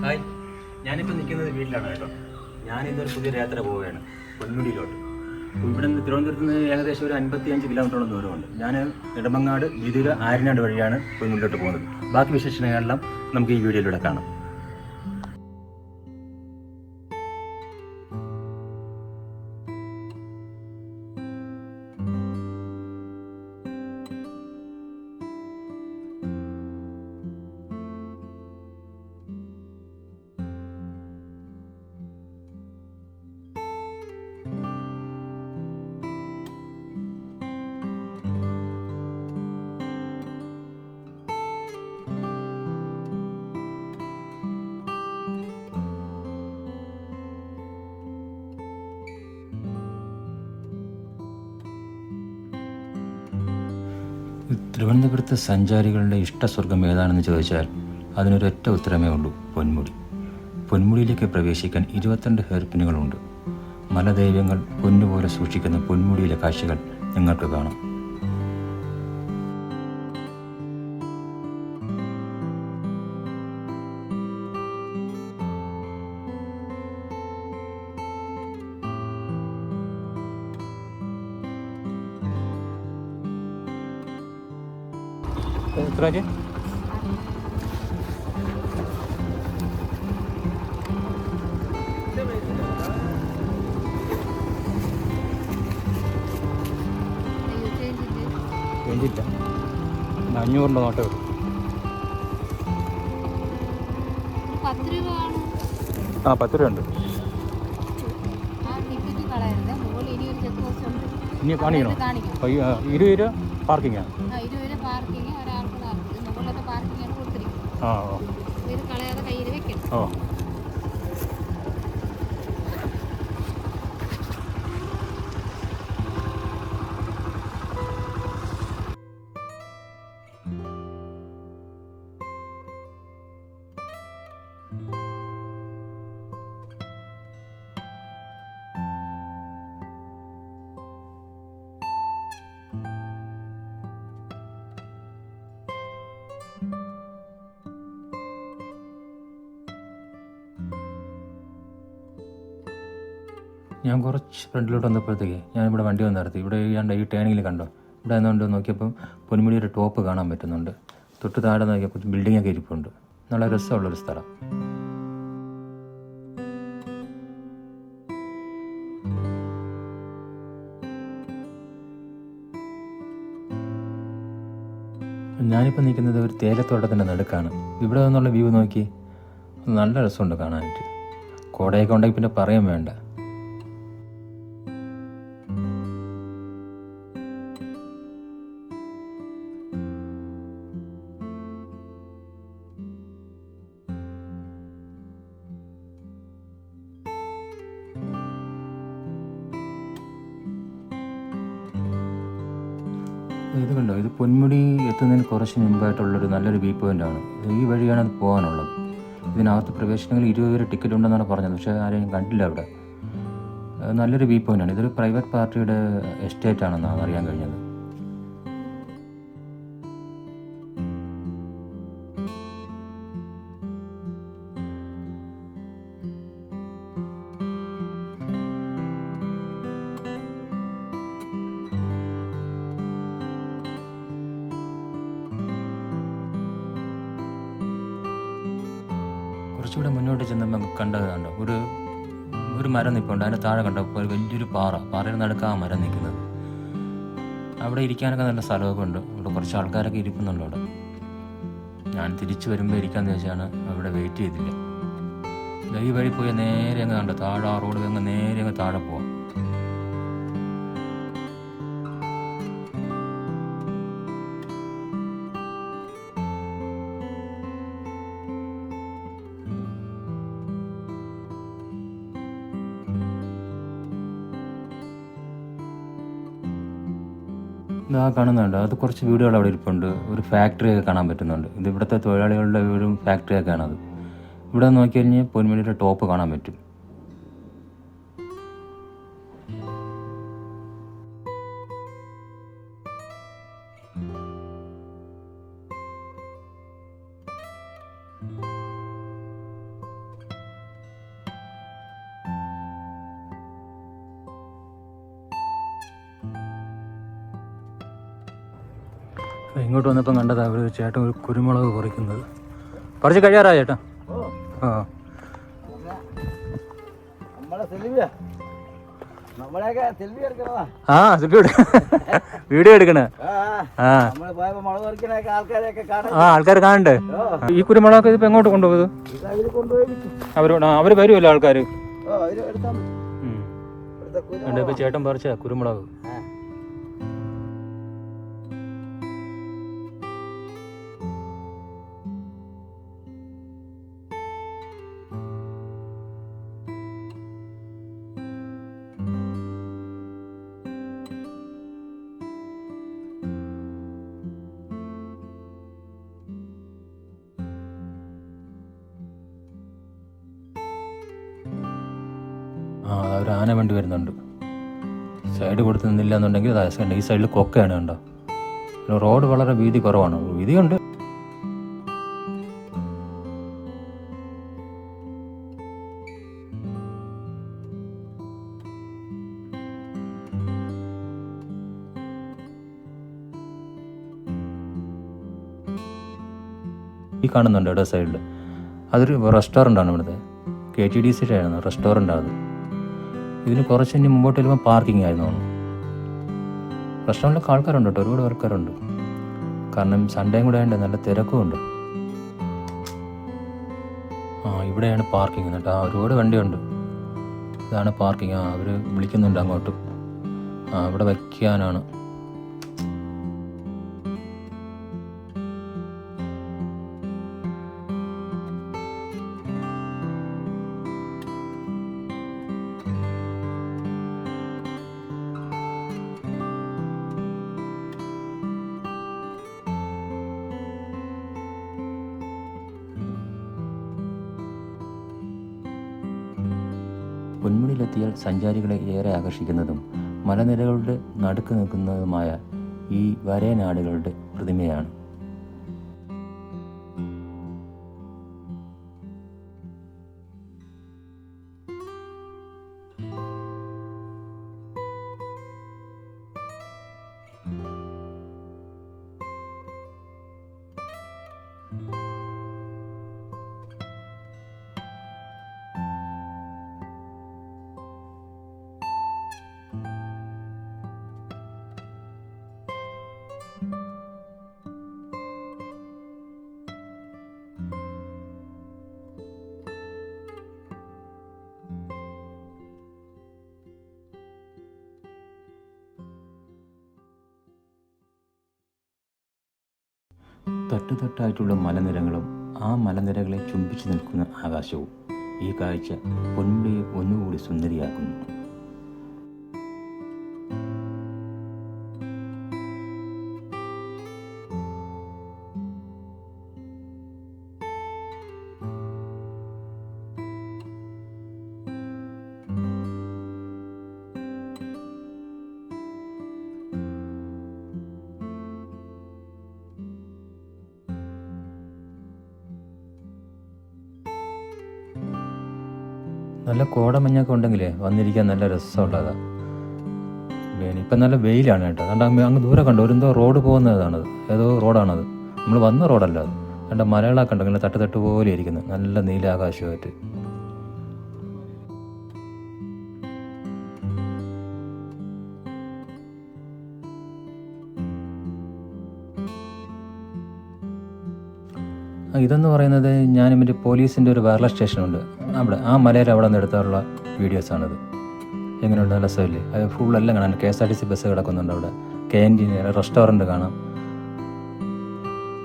Hi. ഞാനിപ്പോൾ നിൽക്കുന്നത് വീട്ടിലാണ് കേട്ടോ. ഞാനിന്നൊരു പുതിയൊരു യാത്ര പോവുകയാണ്. പൊന്മുടിയിലോട്ട്. ഇവിടെ നിന്ന് തിരുവനന്തപുരത്ത് നിന്ന് ഏകദേശം ഒരു അൻപത്തി അഞ്ച് കിലോമീറ്ററോളം ദൂരമുണ്ട്. ഞാൻ നെടുമങ്ങാട് വിതുര ആര്യനാട് വഴിയാണ് പൊന്മുടിയിലോട്ട് പോകുന്നത്. ബാക്കി വിശേഷങ്ങളെല്ലാം നമുക്ക് ഈ വീഡിയോയിലൂടെ കാണാം. തിരുവനന്തപുരത്തെ സഞ്ചാരികളുടെ ഇഷ്ടസ്വർഗം ഏതാണെന്ന് ചോദിച്ചാൽ അതിനൊരൊറ്റ ഉത്തരമേ ഉള്ളൂ പൊന്മുടി. പൊന്മുടിയിലേക്ക് പ്രവേശിക്കാൻ ഇരുപത്തിരണ്ട് ഹെയർപിനുകളുണ്ട് മലദൈവങ്ങൾ പൊന്നുപോലെ സൂക്ഷിക്കുന്ന പൊന്മുടിയിലെ കാഴ്ചകൾ നിങ്ങൾക്ക് കാണാം. എത്ര വേണ്ടിയില്ല അഞ്ഞൂറിന്റെ നോട്ട് വരും ആ പത്ത് രൂപ ഉണ്ട്. ഇനി കാണിക്കണോ? ഇരുപത് രൂപ പാർക്കിംഗ് ആ ആ ഓ കളയാതെ കയ്യിൽ വെക്കണം. ഓ ഞാൻ കുറച്ച് ഫ്രണ്ടിലോട്ട് വന്നപ്പോഴത്തേക്ക് ഞാൻ ഇവിടെ വണ്ടി വന്ന് നിർത്തി. ഇവിടെ ഞാൻ ഈ ടേണിങ്ങിൽ കണ്ടോ? ഇവിടെ എന്നുകൊണ്ട് നോക്കിയപ്പം പൊന്മുടിയുടെ ടോപ്പ് കാണാൻ പറ്റുന്നുണ്ട്. തൊട്ട് താഴെ നോക്കിയപ്പോൾ ബിൽഡിംഗ് ഒക്കെ ഇരിപ്പുണ്ട്. നല്ല രസമുള്ളൊരു സ്ഥലം. ഞാനിപ്പോൾ നിൽക്കുന്നത് ഒരു തേയിലത്തോട്ടത്തിന്റെ നടുക്കാണ്. ഇവിടെ നിന്നുള്ള വ്യൂ നോക്കി നല്ല രസമുണ്ട് കാണാനായിട്ട്. കോടയൊക്കെ ഉണ്ടെങ്കിൽ പിന്നെ പറയാൻ വേണ്ട. പൊന്മുടി എത്തുന്നതിന് കുറച്ച് മുമ്പായിട്ടുള്ളൊരു നല്ലൊരു വ്യൂ പോയിന്റ് ആണ്. ഈ വഴിയാണ് അത് പോകാനുള്ളത്. ഇതിനകത്ത് പ്രവേശനങ്ങൾ ഇരുപത് പേര് ടിക്കറ്റ് ഉണ്ടെന്നാണ് പറഞ്ഞത്. പക്ഷേ ആരെയും കണ്ടില്ല അവിടെ. നല്ലൊരു വ്യൂ പോയിന്റ് ആണ്. ഇതൊരു പ്രൈവറ്റ് പാർട്ടിയുടെ എസ്റ്റേറ്റ് ആണെന്നാണ് അറിയാൻ കഴിഞ്ഞത്. കുറച്ചുകൂടെ മുന്നോട്ട് ചെന്നപ്പോൾ കണ്ടത് കണ്ടോ? ഒരു ഒരു മരം നിൽപ്പുണ്ട് അതിന്റെ താഴെ കണ്ടപ്പോൾ ഒരു വലിയൊരു പാറ. പാറയിൽ നടക്കുക ആ മരം നിൽക്കുന്നത്. അവിടെ ഇരിക്കാനൊക്കെ നല്ല സ്ഥലമൊക്കെ ഉണ്ട്. അവിടെ കുറച്ച് ആൾക്കാരൊക്കെ ഇരിക്കുന്നുണ്ട് അവിടെ. ഞാൻ തിരിച്ചു വരുമ്പോൾ ഇരിക്കാന്ന് വെച്ചാണ് അവിടെ വെയിറ്റ് ചെയ്തില്ല. ദൈവ വഴി പോയി നേരെ അങ്ങ് കണ്ടോ? താഴെ ആ റോഡ് അങ്ങ് നേരെ അങ്ങ് താഴെ പോവാം. ഇതാ കാണുന്നുണ്ട്. അത് കുറച്ച് വീടുകൾ അവിടെ ഇരിപ്പുണ്ട്. ഒരു ഫാക്ടറി ഒക്കെ കാണാൻ പറ്റുന്നുണ്ട്. ഇത് ഇവിടുത്തെ തൊഴിലാളികളുടെ ഒരു ഫാക്ടറി ഒക്കെയാണ് അത് ഇവിടെ നോക്കി കഴിഞ്ഞാൽ പൊന്മുടിയുടെ ടോപ്പ് കാണാൻ പറ്റും. ഇങ്ങോട്ട് വന്നപ്പം കണ്ടതാ ഒരു ചേട്ടൻ ഒരു കുരുമുളക് പറിക്കുന്നത്. പറിച്ച് കഴിയാറാ ചേട്ടാ? ആ. ആ സെൽഫി വീഡിയോ എടുക്കണേ. ആ ആ. ആൾക്കാർ കാണണ്ടേ. ഈ കുരുമുളക് ഇപ്പൊ എങ്ങോട്ട് കൊണ്ടുപോകുന്നത്? ഇത് അവർ കൊണ്ടുപോയി വിൽക്കും. അവരോട് അവർ വരുമല്ലോ അവർ എടുത്താ മതി. ഇവിടുത്തെ കുരു- ഉണ്ട് ഇപ്പം ചേട്ടൻ പറിച്ച കുരുമുളക്. ഒരു ആന വണ്ടി വരുന്നുണ്ട്. സൈഡ് കൊടുത്ത് നിന്നില്ല എന്നുണ്ടെങ്കിൽ ഈ സൈഡിൽ കൊക്കയാണ് കണ്ടോ? റോഡ് വളരെ വീതി കുറവാണ്. വീതിയുണ്ട്. ഈ കാണുന്നുണ്ട് ഇവിടെ സൈഡിൽ അതൊരു റെസ്റ്റോറന്റ് ആണ് ഇവിടുത്തെ. കെ ടി ഡി സിയുടെ റെസ്റ്റോറന്റ് അത്. ഇതിന് കുറച്ച് ഇനി മുമ്പോട്ട് വരുമ്പോൾ പാർക്കിംഗ് ആയിരുന്നു. റെസ്റ്റോറന്റിലൊക്കെ ആൾക്കാരുണ്ട് കേട്ടോ. ഒരുപാട് ആൾക്കാരുണ്ട്. കാരണം സൺഡേയും കൂടെ ആയതുകൊണ്ട് നല്ല തിരക്കും ഉണ്ട് ആ ഇവിടെയാണ് പാർക്കിംഗ് കേട്ടോ. ആ ഒരുപാട് വണ്ടിയുണ്ട്. ഇതാണ് പാർക്കിംഗ് ആ അവർ വിളിക്കുന്നുണ്ട് അങ്ങോട്ട്. ആ ഇവിടെ വയ്ക്കാനാണ് പൊന്മുടിയിലെത്തിയാൽ സഞ്ചാരികളെ ഏറെ ആകർഷിക്കുന്നതും മലനിരകളുടെ നടുക്ക് നിൽക്കുന്നതുമായ ഈ വരയനാടുകളുടെ പ്രതിമയാണ്. തട്ടുതട്ടായിട്ടുള്ള മലനിരകളും ആ മലനിരകളെ ചുംബിച്ചു നിൽക്കുന്ന ആകാശവും ഈ കാഴ്ച പൊന്മുടിയെ ഒന്നുകൂടി സുന്ദരിയാക്കുന്നു. നല്ല കോടമഞ്ഞൊക്കെ ഉണ്ടെങ്കിലേ വന്നിരിക്കാൻ നല്ല രസമുള്ളതാണ് ഇപ്പം നല്ല വെയിലാണ് കേട്ടോ. അതുകൊണ്ട് അങ്ങ് ദൂരെ കണ്ടോ? ഒരു എന്തോ റോഡ് പോകുന്നതാണത് ഏതോ റോഡാണത്. നമ്മൾ വന്ന റോഡല്ല അത്. കണ്ട മലകളൊക്കെ ഉണ്ടോ ഇങ്ങനെ തട്ട് തട്ട് പോലെ ഇരിക്കുന്നത് നല്ല നീലാകാശമായിട്ട്. ഇതെന്ന് പറയുന്നത് ഞാൻ മറ്റേ പോലീസിന്റെ ഒരു വയർലെസ് സ്റ്റേഷനുണ്ട്. അവിടെ ആ മലയിൽ അവിടെ നിന്ന് എടുത്തുള്ള വീഡിയോസാണിത്. എങ്ങനെയുണ്ട്? നല്ല രസമില്ലേ? അത് ഫുൾ എല്ലാം കാണാൻ K S R T C bus കിടക്കുന്നുണ്ട് അവിടെ. ക്യാന്റീൻ റെസ്റ്റോറന്റ് കാണാം.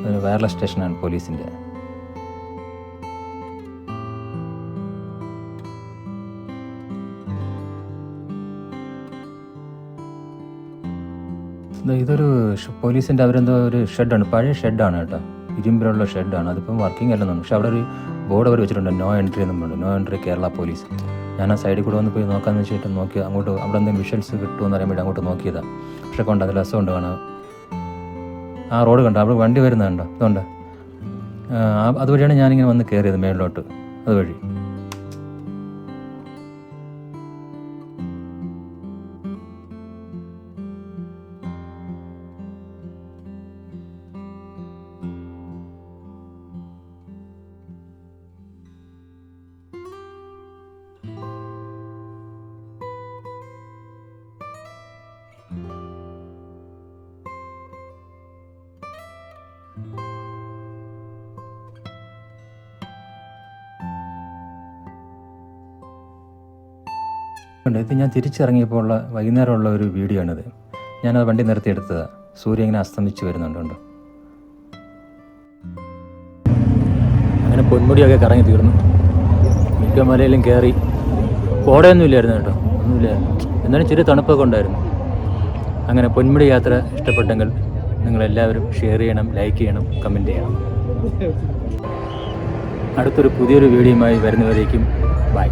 ഒരു വയർലെസ് സ്റ്റേഷനാണ് പോലീസിന്റെ. ഇത് ഇതൊരു പോലീസിന്റെ അവരെന്തോ ഒരു ഷെഡാണ്. പഴയ ഷെഡാണ് കേട്ടോ. ഇരുമ്പിലുള്ള ഷെഡാണ്. അതിപ്പം വർക്കിംഗ് അല്ലെന്നാണ് പക്ഷെ അവിടെ ഒരു ബോർഡ് അവർ വെച്ചിട്ടുണ്ട്. നോ എൻട്രി എന്നും പറഞ്ഞു നോ എൻട്രി കേരള പോലീസ്. ഞാൻ ആ സൈഡിൽ കൂടെ വന്ന് പോയി നോക്കാമെന്ന് വെച്ചിട്ട് നോക്കി അങ്ങോട്ട് അവിടെ എന്തെങ്കിലും വിഷ്വൽസ് കിട്ടുമെന്ന് അറിയാൻ വേണ്ടി അങ്ങോട്ട് നോക്കിയതാണ് പക്ഷെ കൊണ്ട് അത് രസമുണ്ട് കാണാൻ. ആ റോഡ് കണ്ടോ? അവിടെ വണ്ടി വരുന്നുണ്ടോ ആ, അതുവഴിയാണ് ഞാനിങ്ങനെ വന്ന് കയറിയത് മേളിലോട്ട്. അതുവഴി. ഉണ്ട്. ഇത് ഞാൻ തിരിച്ചിറങ്ങിയപ്പോൾ ഉള്ള വൈകുന്നേരമുള്ള ഒരു വീഡിയോ ആണിത്. ഞാനത് വണ്ടി എടുത്തത് സൂര്യൻ ഇങ്ങനെ അസ്തമിച്ച് വരുന്നുണ്ട് അങ്ങനെ പൊന്മുടിയൊക്കെ കറങ്ങി തീർന്നു. മിക്ക മലയിലും കയറി കോടയൊന്നും ഇല്ലായിരുന്നു കേട്ടോ. ഒന്നുമില്ല. എന്നാലും ചെറിയ തണുപ്പൊക്കെ ഉണ്ടായിരുന്നു. അങ്ങനെ പൊന്മുടി യാത്ര ഇഷ്ടപ്പെട്ടെങ്കിൽ നിങ്ങളെല്ലാവരും ഷെയർ ചെയ്യണം ലൈക്ക് ചെയ്യണം കമന്റ് ചെയ്യണം. അടുത്തൊരു പുതിയൊരു വീഡിയോയുമായി വരുന്നവരേക്കും ബൈ